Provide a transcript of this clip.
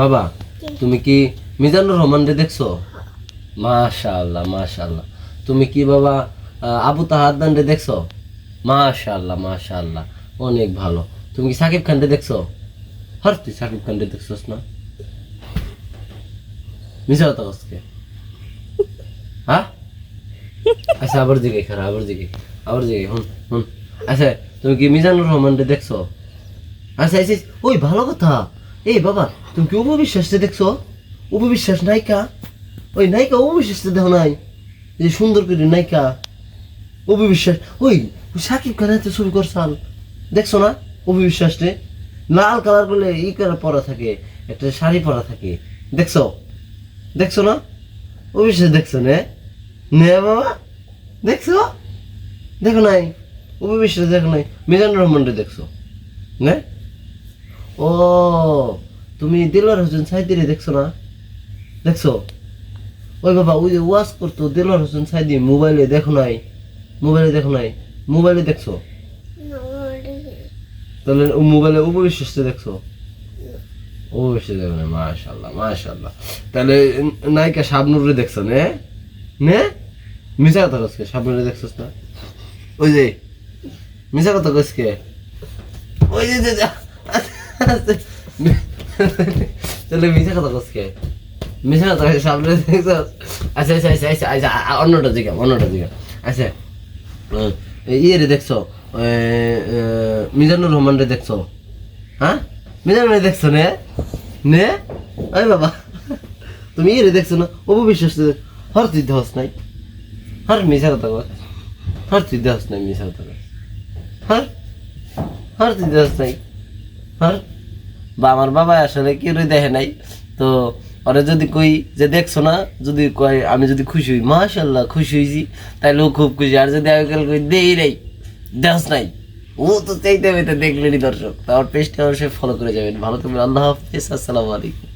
বাবা, তুমি কি মিজানুর রহমানরে দেখছ? মাশাআল্লাহ মাশাআল্লাহ। তুমি কি বাবা আবু তাহাদ্দান রে দেখছ? মাশাআল্লাহ মাশাআল্লাহ, অনেক ভালো। তুমি কি সাকিব খান রে দেখছ? হর তুই সাকিব খান রে দেখছোস না? কথা কসকে হ্যাঁ? আচ্ছা আবার দিকে খারা, আবার দিকে আবার দিকে হুন হুন। আচ্ছা তুমি কি মিজানুর রহমান রে দেখছ? আচ্ছা আচ্ছা ওই ভালো কথা। এই বাবা, তুমি কি উপবিশ্বাসটা দেখছ? উপবিশ্বাস নায়িকা? ওই নায়িকা উপবিশ্বাসটা দেখো নাই? যে সুন্দর করে নায়িকা। উপবিশ্বাস, ওই সাকিব খান এত ছবি করছাল দেখছ না? উপবিশ্বাসটে লাল কালার করলে ই করে পরা থাকে, একটা শাড়ি পরা থাকে। দেখছ? দেখছ না? অবিশ্বাস দেখছ নে? নে বাবা, দেখছ? দেখো নাই? উপবিশ্বাস দেখো নাই? মিজানুর রহমানরে দেখছ। নে? ও, তুমি দিলওয়ার হোসেন সাইদিরে দেখছ না? দেখছ? ওই বাবা, ওই যে ওয়াশ করতো, দিলওয়ার হোসেন সাইদি মোবাইলে দেখো নাই, মোবাইলে দেখো নাই, মোবাইলে দেখছ? তাহলে ও মোবাইলে উপবিশ্বাসটা দেখছ? অবশ্যই দেখো না মাশাল্লাহ মাশাল্লাহ তাহলে নায়িকা শাবনুরে দেখছ নে? নে? মিশা কথা কসকে শাবনুরে দেখছস না? ওই যে মিশা কথা কসকে ওই যে- তাহলে মিশা কথা কসকে মিশা কথা দেখছস আচ্ছা আচ্ছা আচ্ছা আচ্ছা আচ্ছা অন্যটা জিগা অন্যটা জিগা আচ্ছা ইয়ে রে দেখছ মিজানুর রহমান রে দেখছ? হ্যাঁ? মিজানুর রে দেখছ নে? নে? আরে বাবা, তুমি ইয়ে রে দেখছ না? অপবিশ্বাস হর তুই দেহস নাই। হর মিশা কথা কর হর তুই দেহস নাই মিশা কথা কর হর? হর তুই দেহস নাই। হর? বা আমার বাবা আসলে কেউ দেখে নাই। তো ওরা যদি কই যে দেখছ না, যদি কয় আমি যদি খুশি হই মাশাল্লাহ খুশি হয়েছি তাহলে ও খুব খুশি। আর যদি আগেকাল কই দেই নাই দেখ নাই, ও তো চাইতে হবে দেখলেনি দর্শক। তো আমার পেজটা অবশ্যই ফলো করে যাবেন। ভালো থাকবেন, আল্লাহ হাফিজ, আসসালামু আলাইকুম।